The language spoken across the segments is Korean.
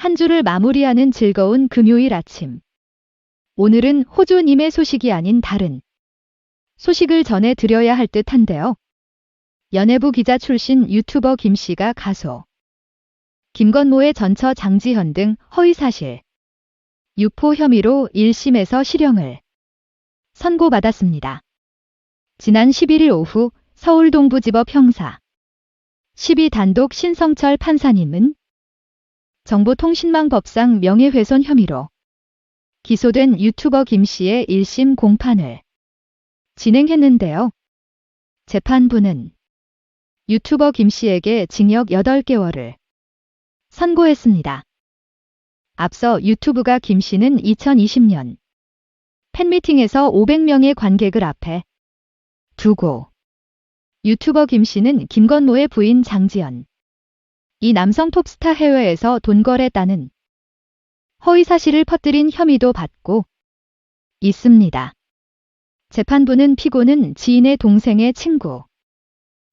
한 주를 마무리하는 즐거운 금요일 아침. 오늘은 호주님의 소식이 아닌 다른 소식을 전해 드려야 할 듯 한데요. 연예부 기자 출신 유튜버 김 씨가 가소. 김건모의 전처 장지현 등 허위사실. 유포 혐의로 1심에서 실형을 선고받았습니다. 지난 11일 오후 서울 동부지법 형사 12 단독 신성철 판사님은 정보통신망법상 명예훼손 혐의로 기소된 유튜버 김 씨의 1심 공판을 진행했는데요. 재판부는 유튜버 김 씨에게 징역 8개월을 선고했습니다. 앞서 유튜브가 김 씨는 2020년 팬미팅에서 500명의 관객을 앞에 두고 유튜버 김 씨는 김건모의 부인 장지연 이 남성 톱스타 해외에서 돈 거래했다는 허위 사실을 퍼뜨린 혐의도 받고 있습니다. 재판부는 피고는 지인의 동생의 친구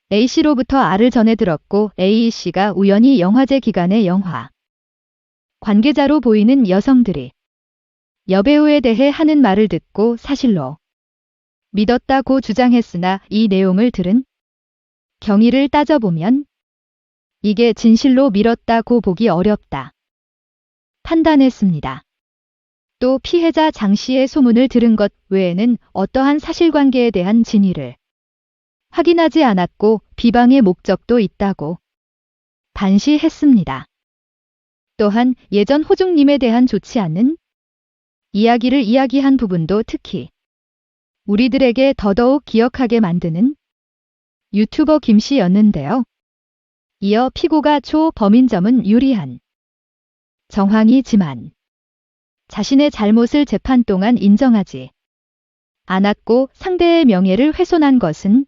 A씨로부터 알을 전해 들었고 A씨가 우연히 영화제 기간에 영화 관계자로 보이는 여성들이 여배우에 대해 하는 말을 듣고 사실로 믿었다고 주장했으나 이 내용을 들은 경위를 따져보면 이게 진실로 밀었다고 보기 어렵다. 판단했습니다. 또 피해자 장 씨의 소문을 들은 것 외에는 어떠한 사실관계에 대한 진위를 확인하지 않았고 비방의 목적도 있다고 반시했습니다. 또한 예전 호중님에 대한 좋지 않은 이야기를 이야기한 부분도 특히 우리들에게 더더욱 기억하게 만드는 유튜버 김 씨였는데요. 이어 피고가 초 범인 점은 유리한 정황이지만 자신의 잘못을 재판 동안 인정하지 않았고 상대의 명예를 훼손한 것은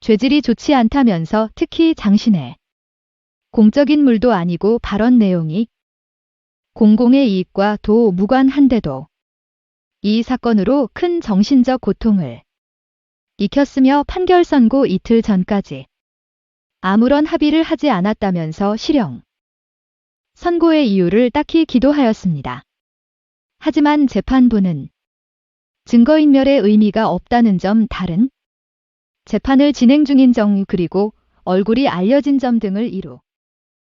죄질이 좋지 않다면서 특히 장신의 공적인 물도 아니고 발언 내용이 공공의 이익과 도 무관한데도 이 사건으로 큰 정신적 고통을 익혔으며 판결 선고 이틀 전까지 아무런 합의를 하지 않았다면서 실형 선고의 이유를 딱히 기도하였습니다. 하지만 재판부는 증거인멸의 의미가 없다는 점 다른 재판을 진행 중인 점 그리고 얼굴이 알려진 점 등을 이루